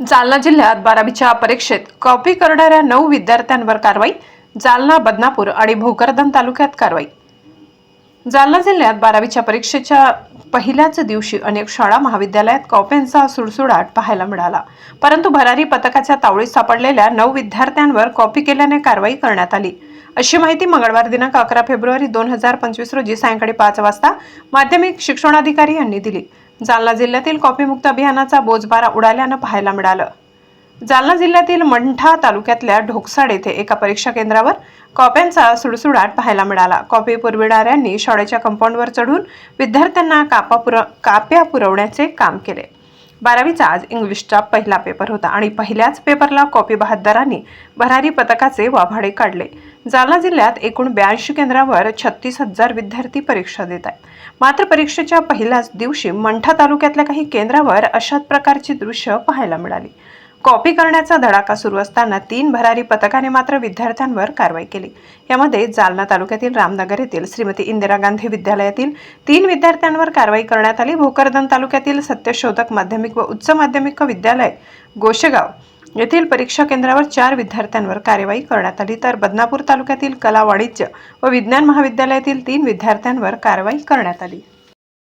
जालना जिल्ह्यात बारावीच्या परीक्षेत कॉपी करणाऱ्या नऊ विद्यार्थ्यांवर कारवाई जालना बदनापूर आणि भोकरदन तालुक्यात कारवाई. जालना जिल्ह्यात बारावीच्या परीक्षेच्या पहिल्याच दिवशी अनेक शाळा महाविद्यालयात कॉप्यांचा सुडसुडाट पाहायला मिळाला. परंतु भरारी पथकाच्या तावडीत सापडलेल्या नऊ विद्यार्थ्यांवर कॉपी केल्याने कारवाई करण्यात आली. अशी माहिती मंगळवार दिनांक अकरा फेब्रुवारी दोन हजार पंचवीस रोजी सायंकाळी पाच वाजता माध्यमिक शिक्षणाधिकारी यांनी दिली. जालना जिल्ह्यातील कॉफीमुक्त अभियानाचा बोजबारा उडाल्यानं पाहायला मिळालं. जालना जिल्ह्यातील मंठा तालुक्यातल्या ढोकसाड येथे एका परीक्षा केंद्रावर कॉप्यांचा सुडसुडाट पाहायला मिळाला. कॉपी पुरविणाऱ्यांनी शाळेच्या कंपाऊंडवर चढून विद्यार्थ्यांना कापा पुर काप्या पुरवण्याचे काम केले. बारावीचा आज इंग्लिशचा पहिला पेपर होता आणि पहिल्याच पेपरला कॉपी बहादरांनी भरारी पथकाचे वाभाडे काढले. जालना जिल्ह्यात एकूण ब्याऐंशी केंद्रावर छत्तीस हजार विद्यार्थी परीक्षा देत आहेत. मात्र परीक्षेच्या पहिल्याच दिवशी मंठा तालुक्यातल्या काही केंद्रावर अशाच प्रकारची दृश्य पाहायला मिळाली. कॉपी करण्याचा धडाका सुरू असताना तीन भरारी पथकाने मात्र विद्यार्थ्यांवर कारवाई केली. यामध्ये जालना तालुक्यातील रामनगर येथील श्रीमती इंदिरा गांधी विद्यालयातील तीन विद्यार्थ्यांवर कारवाई करण्यात आली. भोकरदन तालुक्यातील सत्यशोधक माध्यमिक व उच्च माध्यमिक विद्यालय गोशेगाव येथील परीक्षा केंद्रावर चार विद्यार्थ्यांवर कार्यवाही करण्यात आली. तर बदनापूर तालुक्यातील कला वाणिज्य व विज्ञान महाविद्यालयातील तीन विद्यार्थ्यांवर कारवाई करण्यात आली.